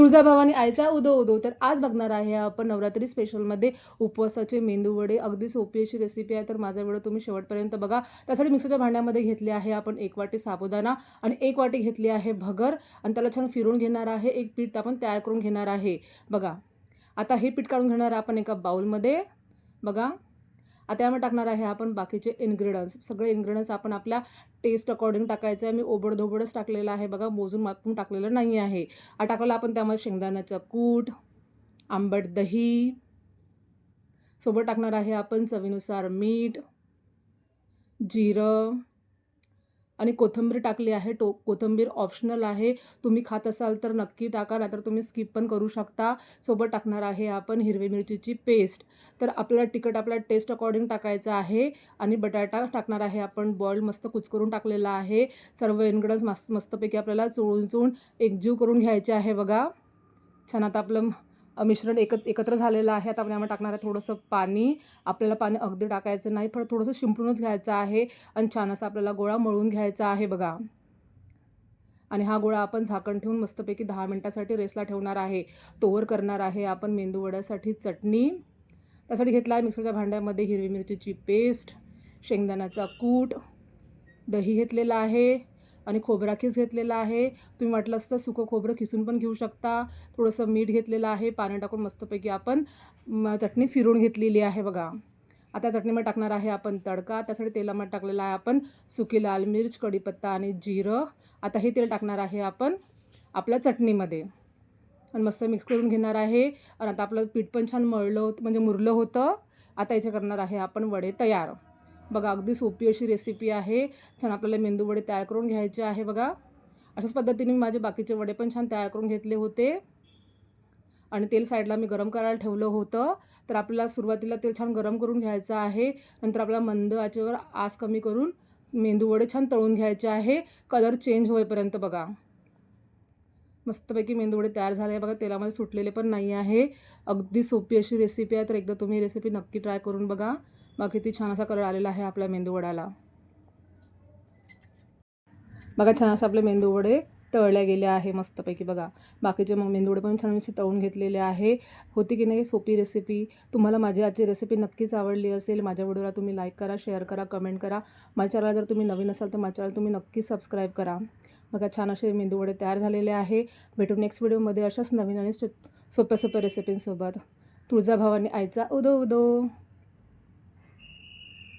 तुळजाभवानी आयचा उदो उदो. तर आज बघणार आहे आपण नवरात्री स्पेशलमध्ये उपवासाचे मेंदू वडे. अगदी सोपी अशी रेसिपी आहे. तर माझा व्हिडिओ तुम्ही शेवटपर्यंत बघा. त्यासाठी मिक्सरच्या भांड्यामध्ये घेतले आहे आपण एक वाटी साबुदाणा आणि एक वाटी घेतली आहे भगर. आणि त्याला छान फिरून घेणार आहे. एक पीठ आपण तयार करून घेणार आहे. बघा. आता हे पीठ काढून घेणार आपण एका बाउलमध्ये बघा. आता यामध्ये टाकणार आहे आपण बाकीचे इन्ग्रेडियंट्स सगळे इन्ग्रेडियंट्स आपण आपल्या टेस्ट अकॉर्डिंग टाकायचं आहे. मी ओबडधोबडच टाकलेलं आहे. बघा मोजून मापून टाकलेलं नाही आहे. आ टाकलं आपण त्यामध्ये शेंगदाण्याचं कूट आंबट दही. सोबत टाकणार आहे आपण चवीनुसार मीठ जिरं. आणि कोथिंबीर टाकली आहे. टो कोथिंबीर ऑप्शनल आहे. तुम्ही खात असाल तर नक्की टाका नाहीतर तुम्ही स्किप पण करू शकता. सोबत टाकणार आहे आपण हिरवी मिरचीची पेस्ट तर आपल्याला तिखट आपल्या टेस्ट अकॉर्डिंग टाकायचं आहे. आणि बटाटा टाकणार आहे आपण. बॉईल मस्त कुचकरून टाकलेला आहे. सर्व इन्ग्रेडियंट्स मस्त मस्तपैकी आपल्याला चोळून चोळून एकजीव करून घ्यायचे आहे बघा. छान आता आपलं मिश्रण एकत एकत्र झालेलं आहे. आता आपण यामध्ये टाकणार आहे थोडंसं पाणी. आपल्याला पाणी अगदी टाकायचं नाही पण थोडंसं शिंपडूनच घ्यायचं आहे आणि छान असा आपल्याला गोळा मळून घ्यायचा आहे बघा. आणि हा गोळा आपण झाकण ठेवून मस्तपैकी दहा मिनटासाठी रेसला ठेवणार आहे. तोवर करणार आहे आपण मेंदू वड्यासाठी चटणी. त्यासाठी घेतला आहे मिक्सरच्या भांड्यामध्ये हिरवी मिरचीची पेस्ट शेंगदाण्याचा कूट. दही घेतलेला आहे. आणि खोबरा खीस घेतलेला आहे. तुम्ही वाटलं असतं सुकं खोबरं खिसून पण घेऊ शकता. थोडंसं मीठ घेतलेलं आहे पाणी टाकून मस्तपैकी आपण चटणी फिरून घेतलेली आहे बघा. आता चटणीमध्ये टाकणार आहे आपण तडका. त्यासाठी तेलामध्ये टाकलेला आहे आपण सुकी लाल मिर्च कढीपत्ता आणि जिरं. आता हे तेल टाकणार आहे आपण आपल्या चटणीमध्ये. आणि मस्त मिक्स करून घेणार आहे. आणि आता आपलं पीठ पण छान मळलं होतं म्हणजे मुरलं होतं. आता याचे करणार आहे आपण वडे तयार. बघा अगदी सोपी अशी रेसिपी आहे. छान आपल्याला मेंदू वडे तयार करून घ्यायचे आहे बघा. अशाच पद्धतीने मी माझे बाकीचे वडे पण छान तयार करून घेतले होते. आणि तेल साईडला मी गरम करायला ठेवलं होतं. तर आपल्याला सुरुवातीला तेल छान गरम करून घ्यायचं आहे. नंतर आपल्याला मंद आचेवर आस कमी करून मेंदूवडे छान तळून घ्यायचे आहे. कलर चेंज होईपर्यंत बघा. मस्तपैकी मेंदूवडे तयार झाले आहे बघा. तेलामध्ये सुटलेले पण नाही आहे. अगदी सोपी अशी रेसिपी आहे. तर एकदा तुम्ही रेसिपी नक्की ट्राय करून बघा. बघा किती छान असा कलर आलेला आहे आपल्या मेंदूवड्याला बघा छान असे आपले मेंदूवडे तळल्या गेले आहे मस्तपैकी बघा. बाकीचे मग मेंदूवडे पण छान असे तळून घेतलेले आहे. होती की नाही सोपी रेसिपी तुम्हाला माझी आजची रेसिपी नक्कीच आवडली असेल. माझ्या व्हिडिओला तुम्ही लाईक करा शेअर करा कमेंट करा. माझ्या चॅनलला जर तुम्ही नवीन असाल तर माझ्या चॅनल तुम्ही नक्की सबस्क्राईब करा. बघा छान असे मेंदूवडे तयार झालेले आहे. भेटू नेक्स्ट व्हिडिओमध्ये अशाच नवीन आणि सो- सोप्या सोप्या रेसिपींसोबत तुळजाभवानी आईचा उदो उदो.